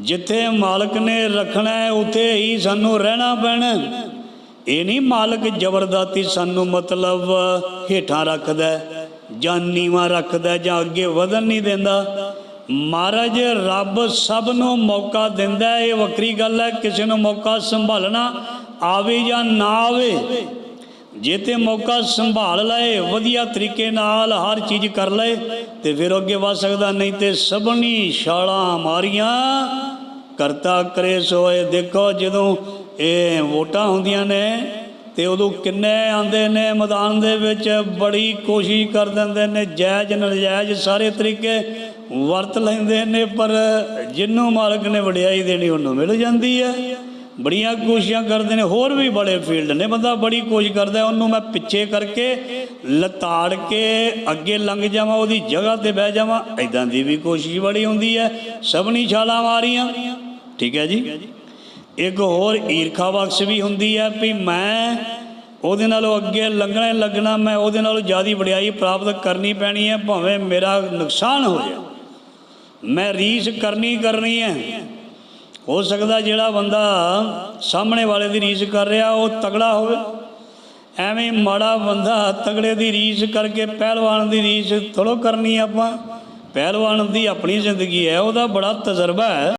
ਜਿੱਥੇ ਮਾਲਕ ਨੇ ਰੱਖਣਾ ਹੈ, ਉੱਥੇ ਹੀ ਸਾਨੂੰ ਰਹਿਣਾ ਪੈਣਾ ਇਹ ਨਹੀਂ ਮਾਲਕ ਜ਼ਬਰਦਸਤੀ ਸਾਨੂੰ ਮਤਲਬ ਹੇਠਾਂ ਰੱਖਦਾ ਜਾਂ ਨੀਵਾਂ ਰੱਖਦਾ ਜਾਂ ਅੱਗੇ ਵਧਣ ਨਹੀਂ ਦਿੰਦਾ। ਮਹਾਰਾਜ, ਰੱਬ ਸਭ ਨੂੰ ਮੌਕਾ ਦਿੰਦਾ ਇਹ ਵੱਖਰੀ ਗੱਲ ਹੈ, ਕਿਸੇ ਨੂੰ ਮੌਕਾ ਸੰਭਾਲਣਾ ਆਵੇ ਜਾਂ ਨਾ ਆਵੇ। ਜੇ ਤੇ ਮੌਕਾ ਸੰਭਾਲ ਲਏ, ਵਧੀਆ ਤਰੀਕੇ ਨਾਲ ਹਰ ਚੀਜ਼ ਕਰ ਲਏ, ਤੇ ਫਿਰ ਅੱਗੇ ਵਧ ਸਕਦਾ, ਨਹੀਂ ਤੇ ਸਭਨੀ ਛਾਲਾਂ ਮਾਰੀਆਂ। ਕਰਤਾ ਕਰੇ ਸੋਏ ਦੇਖੋ ਜਦੋਂ ਇਹ ਵੋਟਾਂ ਹੁੰਦੀਆਂ ਨੇ, ਤੇ ਉਦੋਂ ਕਿੰਨੇ ਆਂਦੇ ਨੇ ਮੈਦਾਨ ਦੇ ਵਿੱਚ, ਬੜੀ ਕੋਸ਼ਿਸ਼ ਕਰ ਦਿੰਦੇ ਨੇ, ਜਾਇਜ਼, ਨਜਾਇਜ਼ ਸਾਰੇ ਤਰੀਕੇ ਵਰਤ ਲੈਂਦੇ ਨੇ, ਪਰ ਜਿੰਨੂੰ ਮਾਲਕ ਨੇ ਵਡਿਆਈ ਦੇਣੀ, ਉਹਨੂੰ ਮਿਲ ਜਾਂਦੀ ਹੈ। ਬੜੀਆਂ ਕੋਸ਼ਿਸ਼ਾਂ ਕਰਦੇ ਨੇ, ਹੋਰ ਵੀ ਬੜੇ ਫੀਲਡ ਨੇ। ਬੰਦਾ ਬੜੀ ਕੋਸ਼ਿਸ਼ ਕਰਦਾ, ਉਹਨੂੰ ਮੈਂ ਪਿੱਛੇ ਕਰਕੇ ਲਤਾੜ ਕੇ ਅੱਗੇ ਲੰਘ ਜਾਵਾਂ, ਉਹਦੀ ਜਗ੍ਹਾ ਤੇ ਬਹਿ ਜਾਵਾਂ। ਐਦਾਂ ਦੀ ਵੀ ਕੋਸ਼ਿਸ਼ ਬੜੀ ਹੁੰਦੀ ਹੈ। ਸਭਨੀ ਛਾਲਾਂ ਮਾਰੀਆਂ। ਠੀਕ ਹੈ ਜੀ? ਇੱਕ ਹੋਰ ਈਰਖਾ ਬਖਸ਼ ਵੀ ਹੁੰਦੀ ਹੈ ਵੀ ਮੈਂ ਉਹਦੇ ਨਾਲੋਂ ਅੱਗੇ ਲੰਘਣਾ ਲੱਗਣਾ ਮੈਂ ਉਹਦੇ ਨਾਲੋਂ ਜ਼ਿਆਦਾ ਵਡਿਆਈ ਪ੍ਰਾਪਤ ਕਰਨੀ ਪੈਣੀ ਹੈ, ਭਾਵੇਂ ਮੇਰਾ ਨੁਕਸਾਨ ਹੋ ਜਾਏ। ਮੈਂ ਰੀਸ ਕਰਨੀ ਕਰਨੀ ਹੈ। ਹੋ ਸਕਦਾ ਜਿਹੜਾ ਬੰਦਾ ਸਾਹਮਣੇ ਵਾਲੇ ਦੀ ਰੀਸ ਕਰ ਰਿਹਾ, ਉਹ ਤਗੜਾ ਹੋਵੇ। ਐਵੇਂ ਮਾੜਾ ਬੰਦਾ ਤਗੜੇ ਦੀ ਰੀਸ ਕਰਕੇ ਪਹਿਲਵਾਨ ਦੀ ਰੀਸ ਥੋੜੋ ਕਰਨੀ ਆਪਾਂ। ਪਹਿਲਵਾਨ ਦੀ ਆਪਣੀ ਜ਼ਿੰਦਗੀ ਹੈ, ਉਹਦਾ ਬੜਾ ਤਜਰਬਾ ਹੈ।